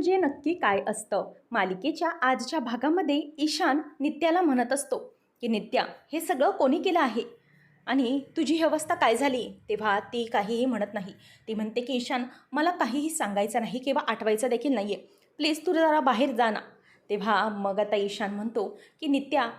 म्हणजे नक्की काय असतं? मालिकेच्या आजच्या भागामध्ये ईशान नित्याला म्हणत असतो की नित्या हे सगळं कोणी केलं आहे? आणि तुझी ही अवस्था काय झाली? तेव्हा ती काहीही म्हणत नाही. ती म्हणते की ईशान मला काहीही सांगायचं नाही किंवा आठवायचं देखील नाही आहे प्लीज तू जरा बाहेर जा ना. तेव्हा मग आता ईशान म्हणतो की नित्या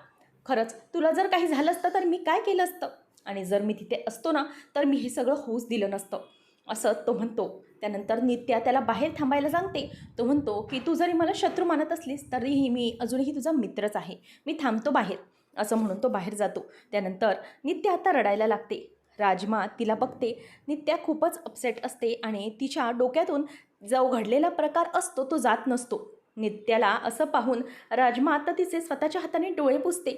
खरंच तुला जर काही झालं असतं तर मी काय केलं असतं? आणि जर मी तिथे असतो ना तर मी हे सगळं होऊच दिलं नसतं. असं तो म्हणतो. त्यानंतर नित्या त्याला बाहेर थांबायला सांगते. तो म्हणतो की तू जरी मला शत्रू मानत असलीस तरीही मी अजूनही तुझा मित्रच आहे. मी थांबतो बाहेर. असं म्हणून तो बाहेर जातो. त्यानंतर नित्या आता रडायला लागते. राजमा तिला बघते. नित्या खूपच अपसेट असते आणि तिच्या डोक्यातून जो घडलेला प्रकार असतो तो जात नसतो. नित्याला असं पाहून राजमा आता तिचे स्वतःच्या हाताने डोळे पुसते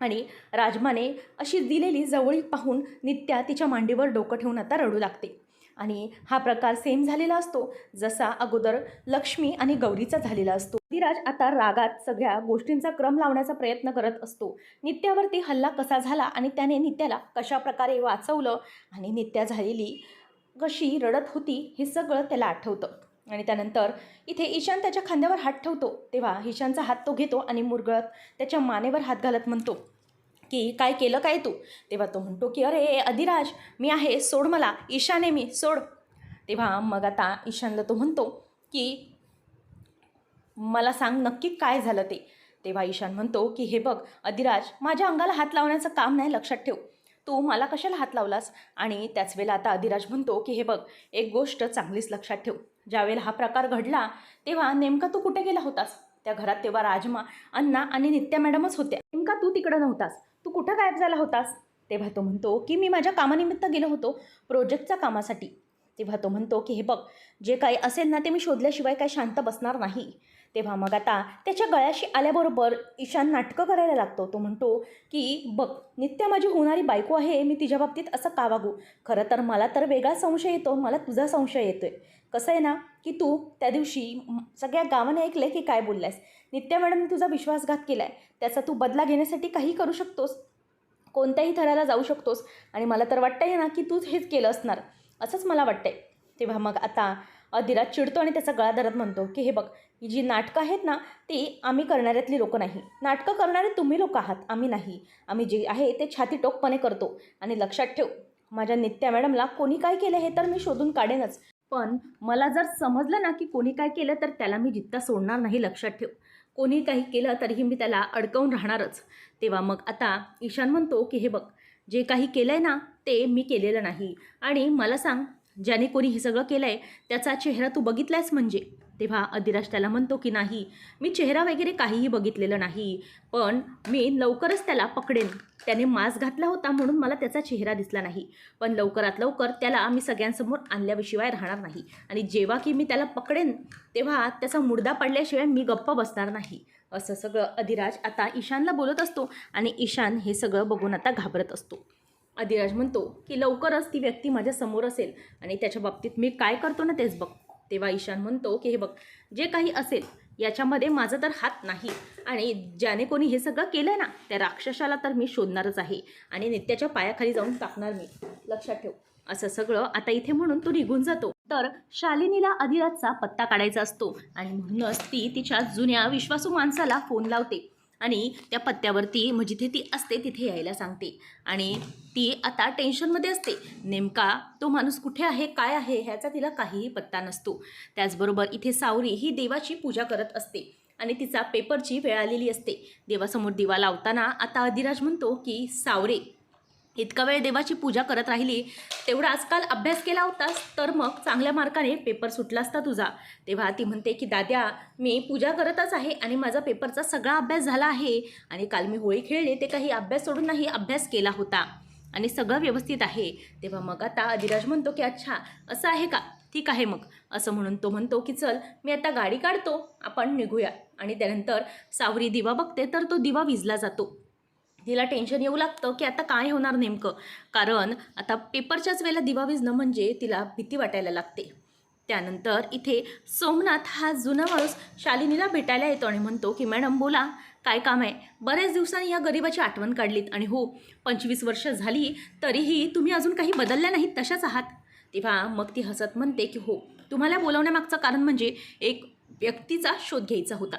आणि राजमाने अशी दिलेली जवळीक पाहून नित्या तिच्या मांडीवर डोकं ठेवून आता रडू लागते. आणि हा प्रकार सेम झालेला असतो. जसा अगोदर लक्ष्मी आणि गौरीचा झालेला असतो. धीराज आता रागात सगळ्या गोष्टींचा क्रम लावण्याचा प्रयत्न करत असतो. नित्यावरती हल्ला कसा झाला आणि त्याने नित्याला कशा प्रकारे वाचवलं आणि नित्या झालेली कशी रडत होती हे सगळं त्याला आठवतं. आणि त्यानंतर इथे ईशान त्याच्या खांद्यावर हात ठेवतो. तेव्हा ईशानचा हात तो घेतो आणि मुरगळत त्याच्या मानेवर हात घालत म्हणतो की काय केलं काय तू? तेव्हा तो म्हणतो की अरे अधिराज मी आहे सोड मला ईशाने मी सोड. तेव्हा मग आता ईशानला तो म्हणतो की मला सांग नक्की काय झालं ते? तेव्हा ईशान म्हणतो की हे बघ अधिराज माझ्या अंगाला हात लावण्याचं काम नाही लक्षात ठेव. तू मला कशाला हात लावलास? आणि त्याच वेळेला आता अधिराज म्हणतो की हे बघ एक गोष्ट चांगलीच लक्षात ठेव. ज्यावेळेला हा प्रकार घडला तेव्हा नेमका तू कुठे गेला होतास? त्या घरात तेव्हा राजमा अण्णा आणि नित्या मॅडमच होत्या. नेमका तू तिकडं नव्हतास. कुठं गायब झाला होतास? तेव्हा तो म्हणतो की मी माझ्या कामानिमित्त गेलो होतो प्रोजेक्टच्या कामासाठी. तेव्हा तो म्हणतो की हे बघ जे काही असेल ना ते मी शोधल्याशिवाय काही शांत बसणार नाही. तेव्हा मग आता त्याच्या गळ्याशी आल्याबरोबर ईशान नाटकं करायला लागतो. तो म्हणतो की बघ नित्य माझी होणारी बायको आहे मी तिच्या बाबतीत असं का वागू? खरं तर मला तर वेगळा संशय येतो मला तुझा संशय येतो आहे कसं आहे ना की तू त्या दिवशी सगळ्या गावाने ऐकलं की काय बोललास नित्या मॅडमने तुझा विश्वासघात केला आहे त्याचा तू बदला घेण्यासाठी काही करू शकतोस? कोणत्याही थराला जाऊ शकतोस. आणि मला तर वाटतंय ना की तूच हेच केलं असणार. असंच मला वाटतंय. तेव्हा मग आता अधिराज चिडतो आणि त्याचा गळा धरत म्हणतो की हे बघ ही जी नाटकं आहेत ना ती आम्ही करणाऱ्यातली लोकं नाही. नाटकं करणारे तुम्ही लोक आहात आम्ही नाही. आम्ही जे आहे ते छाती टोकपणे करतो. आणि लक्षात ठेव माझ्या नित्या मॅडमला कोणी काय केलं हे तर मी शोधून काढेनच. पण मला जर समजलं ना की कोणी काय केलं तर त्याला मी जित्ता सोडणार नाही लक्षात ठेव. कोणी काही केलं तरीही मी त्याला अडकवून राहणारच. तेव्हा मग आता ईशान म्हणतो की हे बघ जे काही केलं आहे ना ते मी केलेलं नाही. आणि मला सांग ज्याने कोणी हे सगळं केलं आहे त्याचा चेहरा तू बघितलायस म्हणजे? तेव्हा अधिराज त्याला म्हणतो की नाही मी चेहरा वगैरे काहीही बघितलेलं नाही पण मी लवकरच त्याला पकडेन. त्याने मास्क घातला होता म्हणून मला त्याचा चेहरा दिसला नाही. पण लवकरात लवकर त्याला मी सगळ्यांसमोर आणल्याशिवाय राहणार नाही. आणि जेव्हा की मी त्याला पकडेन तेव्हा त्याचा मुडदा पडल्याशिवाय मी गप्प बसणार नाही. असं सगळं अधिराज आता ईशानला बोलत असतो आणि ईशान हे सगळं बघून आता घाबरत असतो. अधिराज म्हणतो की लवकरच ती व्यक्ती माझ्यासमोर असेल आणि त्याच्या बाबतीत मी काय करतो ना तेच बघ. तेव्हा ईशान म्हणतो की हे बघ जे काही असेल याच्यामध्ये माझा तर हात नाही आणि ज्याने कोणी हे सगळं केलं ना त्या राक्षसाला तर मी शोधणारच आहे आणि नित्याच्या पायाखाली जाऊन टाकणार मी. लक्षात ठेव. असं सगळं आता इथे म्हणून तो निघून जातो. तर शालिनीला अधिराजचा पत्ता काढायचा असतो आणि म्हणूनच ती तिच्या जुन्या विश्वासू माणसाला फोन लावते. आणि त्या पत्त्यावरती म्हणजे जिथे ती असते तिथे यायला सांगते. आणि ती आता टेन्शनमध्ये असते. नेमका तो माणूस कुठे आहे काय आहे ह्याचा तिला काहीही पत्ता नसतो. त्याचबरोबर इथे सावरी ही देवाची पूजा करत असते. आणि तिचा पेपरची वेळ आलेली असते. देवासमोर दिवा लावताना आता अधिराज म्हणतो की सावरे इतका वेळ देवाची पूजा करत राहिली तेवढा आजकाल अभ्यास केला होतास तर मग चांगल्या मार्काने पेपर सुटला असता तुझा. तेव्हा ती म्हणते की दाद्या मी पूजा करतच आहे आणि माझा पेपरचा सगळा अभ्यास झाला आहे आणि काल मी होळी खेळले ते काही अभ्यास सोडून नाही अभ्यास केला होता. आणि सगळं व्यवस्थित आहे. तेव्हा मग आता अधिराज म्हणतो की अच्छा असं आहे का? ठीक आहे मग. असं म्हणून तो म्हणतो की चल मी आता गाडी काढतो आपण निघूया. आणि त्यानंतर सावरी दिवा बघते तर तो दिवा विजला जातो. तिला टेन्शन येऊ लागतं की आता काय होणार नेमकं? कारण आता पेपरच्याच वेळेला दिवा विजणं म्हणजे तिला भीती वाटायला लागते. त्यानंतर इथे सोमनाथ हा जुना माणूस शालिनीला भेटायला येतो आणि म्हणतो की मॅडम बोला काय काम आहे? बऱ्याच दिवसांनी या गरिबाची आठवण काढलीत आणि हो पंचवीस वर्ष झाली तरीही तुम्ही अजून काही बदलल्या नाहीत तशाच आहात. तेव्हा मग ती हसत म्हणते की हो तुम्हाला बोलवण्यामागचं कारण म्हणजे एक व्यक्तीचा शोध घ्यायचा होता.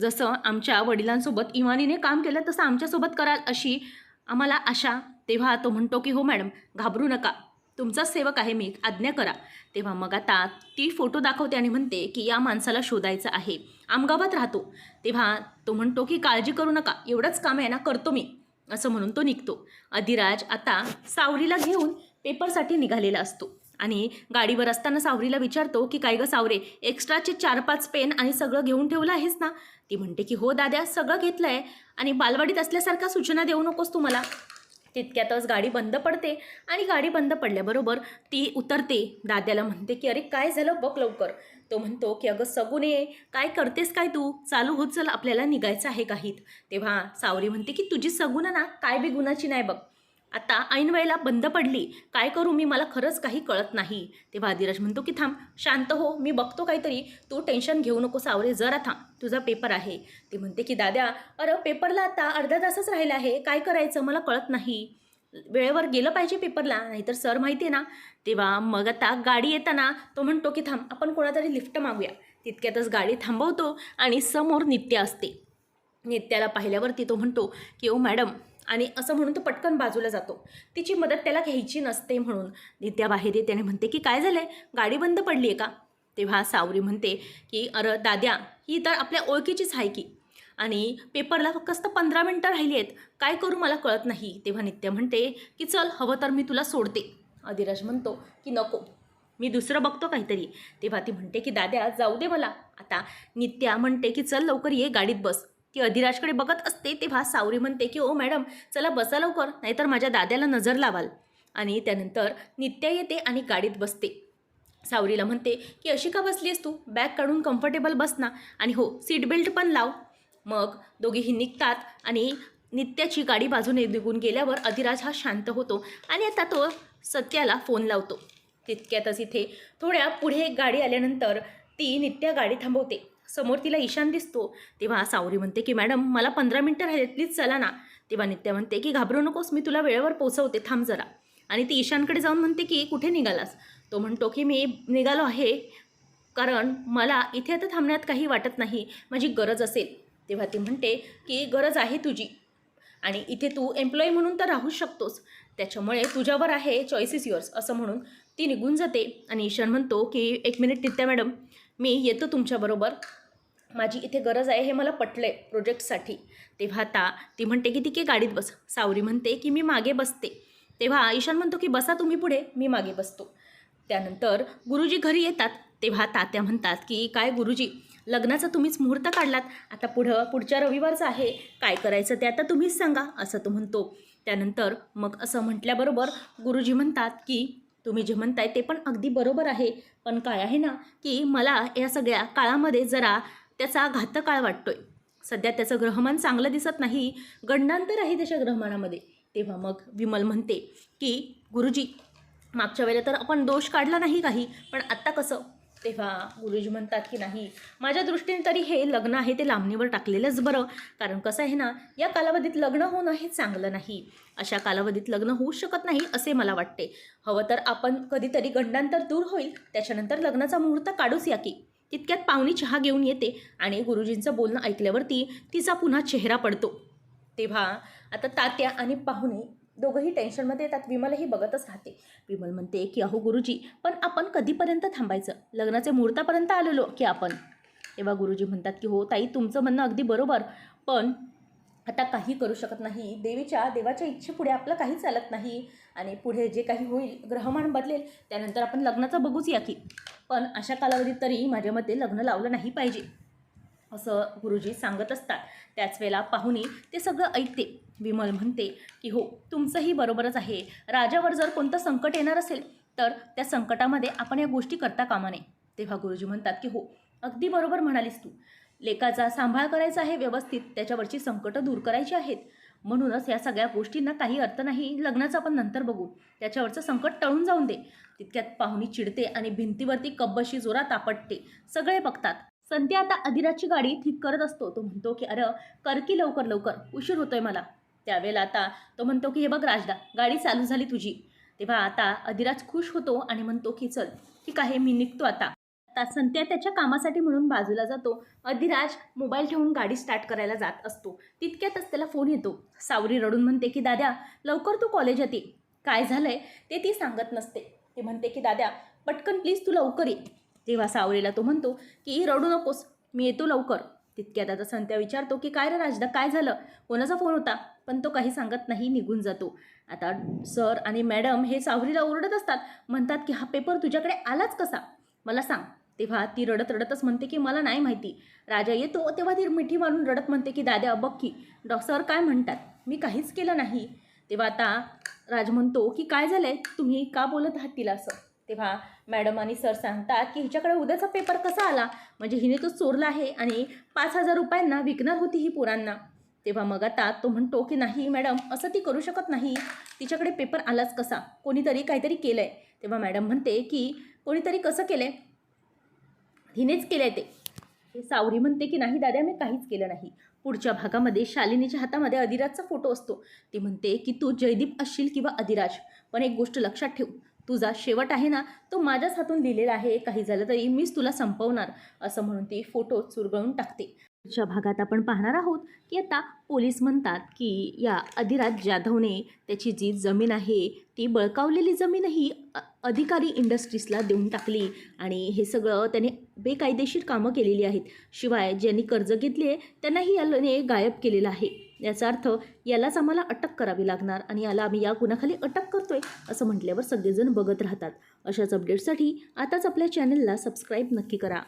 जसं आमच्या वडिलांसोबत इमानीने काम केलं तसं आमच्यासोबत कराल अशी आम्हाला आशा. तेव्हा तो म्हणतो की हो मॅडम घाबरू नका. तुमचाच सेवक आहे मी आज्ञा करा. तेव्हा मग आता ती फोटो दाखवते आणि म्हणते की या माणसाला शोधायचं आहे. आमगावात राहतो. तेव्हा तो म्हणतो की काळजी करू नका. एवढंच काम आहे ना करतो मी. असं म्हणून तो निघतो. अधिराज आता सावरीला घेऊन पेपरसाठी निघालेला असतो. आणि गाडीवर असताना सावरीला विचारतो की काय गं सावरे एक्स्ट्राचे चार पाच पेन आणि सगळं घेऊन ठेवलं आहेस ना? ती म्हणते की हो दाद्या सगळं घेतलं आहे आणि बालवाडीत असल्यासारख्या सूचना देऊ नकोस तू मला. तितक्यातच गाडी बंद पडते आणि गाडी बंद पडल्याबरोबर ती उतरते. दाद्याला म्हणते की अरे काय झालं? बघ लवकर. तो म्हणतो की अगं सगुने काय करतेस काय तू? चालू होत चल आपल्याला निघायचं आहे काहीत तेव्हा सावरी म्हणते की तुझी सगुना ना काय बी गुणाची नाही बघ. आता ऐन वेळेला बंद पडली काय करू मी? मला खरंच काही कळत नाही. तेव्हा आदिराज म्हणतो की थांब शांत हो मी बघतो काहीतरी. तू टेन्शन घेऊ नको सावरे जरा थांब तुझा पेपर आहे. ते म्हणते की दाद्या अरे पेपरला आता अर्धा तासच राहिला आहे. काय करायचं? मला कळत नाही. वेळेवर गेलं पाहिजे पेपरला नाहीतर सर माहिती आहे ना? तेव्हा मग आता गाडी येताना तो म्हणतो की थांब आपण कोणातरी लिफ्ट मागूया. तितक्यातच गाडी थांबवतो आणि समोर नित्य असते. नित्याला पाहिल्यावरती तो म्हणतो की ओ मॅडम आणि असं म्हणून तो पटकन बाजूला जातो. तिची मदत त्याला घ्यायची नसते म्हणून. नित्या बाहेर येते आणि म्हणते की काय झालं आहे गाडी बंद पडली आहे का? तेव्हा सावरी म्हणते की अरे दाद्या ही तर आपल्या ओळखीचीच आहे की. आणि पेपरला फक्त पंधरा मिनटं राहिली आहेत काय करू मला कळत नाही. तेव्हा नित्या म्हणते की चल हवं तर मी तुला सोडते. अधिराज म्हणतो की नको मी दुसरं बघतो काहीतरी. तेव्हा ती म्हणते की दाद्या जाऊ दे मला. आता नित्या म्हणते की चल लवकर ये गाडीत बस. ती अधिराजकडे बघत असते तेव्हा सावरी म्हणते की ओ मॅडम चला बसा लवकर नाहीतर माझ्या दाद्याला नजर लावाल. आणि त्यानंतर नित्या येते आणि गाडीत बसते. सावरीला म्हणते की अशी का बसली आहेस तू? बॅग काढून कम्फर्टेबल बस ना. आणि हो सीट बेल्ट पण लाव. मग दोघेही निघतात आणि नित्याची गाडी बाजूने निघून गेल्यावर अधिराज हा शांत होतो आणि आता तो सत्याला फोन लावतो. तितक्यातच इथे थोड्या पुढे एक गाडी आल्यानंतर ती नित्या गाडी थांबवते. समोर तिला ईशान दिसतो. तेव्हा सावरी म्हणते की मॅडम मला पंधरा मिनटं राहिले प्लीज चला ना. तेव्हा नित्या म्हणते की घाबरू नकोस मी तुला वेळेवर पोचवते थांब जरा. आणि ती ईशानकडे जाऊन म्हणते की कुठे निघालास? तो म्हणतो की मी निघालो आहे कारण मला इथे आता थांबण्यात काही वाटत नाही माझी गरज असेल. तेव्हा ती म्हणते की गरज आहे तुझी आणि इथे तू एम्प्लॉई म्हणून तर राहूच शकतोस. त्याच्यामुळे तुझ्यावर आहे चॉईसिस युअर्स असं म्हणून ती निघून जाते. आणि ईशान म्हणतो की एक मिनिट नित्या मॅडम मी येतो तुमच्याबरोबर माझी इथे गरज आहे हे मला पटलं आहे प्रोजेक्टसाठी तेव्हा आता ती म्हणते की ती आहे गाडीत बस. सावरी म्हणते की मी मागे बसते. तेव्हा ईशान म्हणतो की बसा तुम्ही पुढे मी मागे बसतो. त्यानंतर गुरुजी घरी येतात. तेव्हा तात्या म्हणतात की काय गुरुजी लग्नाचा तुम्हीच मुहूर्त काढलात. आता पुढं पुढच्या रविवारचं आहे. काय करायचं ते आता तुम्हीच सांगा असं तो म्हणतो. त्यानंतर मग असं म्हटल्याबरोबर गुरुजी म्हणतात की तुम्ही जे म्हणताय ते पण अगदी बरोबर आहे. पण काय आहे ना की मला या सगळ्या काळामध्ये जरा त्याचा घातकाळ वाटतोय. सध्या त्याचं ग्रहमान चांगलं दिसत नाही गंडांतर आहे त्याच्या ग्रहमानामध्ये. तेव्हा मग विमल म्हणते की गुरुजी मागच्या वेळेला तर आपण दोष काढला नाही काही पण आत्ता कसं? तेव्हा गुरुजी म्हणतात की नाही माझ्या दृष्टीने तरी हे लग्न आहे ते लांबणीवर टाकलेलंच बरं. कारण कसं आहे ना या कालावधीत लग्न होणं हे चांगलं नाही. अशा कालावधीत लग्न होऊ शकत नाही असे मला वाटते. हवं तर आपण कधीतरी गंडांतर दूर होईल त्याच्यानंतर लग्नाचा मुहूर्त काढूच या की. तितक्यात पाहुणी चहा घेऊन येते आणि गुरुजींचं बोलणं ऐकल्यावरती तिचा पुन्हा चेहरा पडतो. तेव्हा आता तात्या आणि पाहुणे दोघंही टेन्शनमध्ये येतात. विमलही बघतच राहते. विमल म्हणते की अहो गुरुजी पण आपण कधीपर्यंत थांबायचं? लग्नाचे मुहूर्तापर्यंत आलेलो की आपण? तेव्हा गुरुजी म्हणतात की हो ताई तुमचं म्हणणं अगदी बरोबर. पण आता काही करू शकत नाही. देवीच्या देवाच्या इच्छेपुढे आपलं काही चालत नाही. आणि पुढे जे काही होईल ग्रहमान बदलेल त्यानंतर आपण लग्नाचं बघूच या की. पण अशा कालावधीत तरी माझ्या मते लग्न लावलं नाही पाहिजे. असं गुरुजी सांगत असतात. त्याच वेळेला पाहुणी ते सगळं ऐकते. विमल म्हणते की हो तुमचंही बरोबरच आहे. राजावर जर कोणतं संकट येणार असेल तर त्या संकटामध्ये आपण या गोष्टी करता कामा नये. तेव्हा गुरुजी म्हणतात की हो अगदी बरोबर म्हणालीस तू. लेकाचा सांभाळ करायचा आहे व्यवस्थित त्याच्यावरची संकटं दूर करायची आहेत. म्हणूनच या सगळ्या गोष्टींना काही अर्थ नाही लग्नाचं आपण नंतर बघू. त्याच्यावरचं संकट टळून जाऊन दे. तितक्यात पाहुणी चिडते आणि भिंतीवरती कब्बशी जोरात आपटते. सगळे बघतात. संध्या आता अधिराजची गाडी ठीक करत असतो. तो म्हणतो की अरे कर की लवकर लवकर. उशीर होतोय मला. त्यावेळेला आता तो म्हणतो की हे बघ राजदा गाडी चालू झाली तुझी. तेव्हा आता अधिराज खुश होतो आणि म्हणतो की चल ठीक आहे मी निघतो आता. आता संत्या त्याच्या कामासाठी म्हणून बाजूला जातो. अधिराज मोबाईल ठेवून गाडी स्टार्ट करायला जात असतो. तितक्यातच त्याला फोन येतो. सावरी रडून म्हणते की दाद्या लवकर तू कॉलेजात ये काय झालंय? ते ती सांगत नसते. ती म्हणते की दाद्या पटकन प्लीज तू लवकर ये. तेव्हा सावरीला तो म्हणतो की रडू नकोस मी येतो लवकर. तितक्यात आता संत्या विचारतो की काय रे राजदा काय झालं? कोणाचा फोन होता? पण तो काही सांगत नाही निघून जातो. आता सर आणि मॅडम हे सावरीला ओरडत असतात. म्हणतात की हा पेपर तुझ्याकडे आलाच कसा? मला सांग. तेव्हा ती रडत रडतच म्हणते की मला नाही माहिती. राजा येतो तेव्हा ती मिठी मारून रडत म्हणते की दाद्या बघ की डॉ. सर काय म्हणतात? मी काहीच केलं नाही. तेव्हा आता राज म्हणतो की काय झालं आहे तुम्ही का बोलत आहात तिला असं तेव्हा मॅडम आणि सर सांगतात की हिच्याकडे उद्याचा पेपर कसा आला? म्हणजे हिने तो चोरला आहे आणि पाच हजार रुपयांना विकणार होती ही पोरांना. तेव्हा मग आता तो म्हणतो की नाही मॅडम असं ती करू शकत नाही. तिच्याकडे पेपर आलाच कसा? कोणीतरी काहीतरी केलं आहे तेव्हा मॅडम म्हणते की कोणीतरी कसं केलं आहे हिनेच केलं आहे ते. हे सावरी म्हणते की नाही दादा मी काहीच केलं नाही. पुढच्या भागामध्ये शालिनीच्या हातामध्ये अधिराजचा फोटो असतो. ती म्हणते की तू जयदीप असशील किंवा अधिराज. पण एक गोष्ट लक्षात ठेव. तुझा शेवट आहे ना तो माझ्याच हातून लिहिलेला आहे. काही झालं तरी मीच तुला संपवणार असं म्हणून ती फोटो चुरगळून टाकते. पुढच्या भागात आपण पाहणार आहोत की आता पोलीस म्हणतात की या अधिराज जाधवने त्याची जी जमीन आहे ती बळकावलेली जमीनही अ- अधिकारी इंडस्ट्रीजला देऊन टाकली. आणि हे सगळं त्याने बेकायदेशीर कामं केलेली आहेत. शिवाय ज्यांनी कर्ज घेतले त्यांनाही याने गायब केलेलं आहे. याचा अर्थ यालाच आम्हाला अटक करावी लागणार आणि याला आम्ही या गुन्ह्याखाली अटक करतोय असं म्हटल्यावर सगळेजण बघत राहतात. अशाच अपडेटसाठी आताच आपल्या चॅनलला सबस्क्राईब नक्की करा.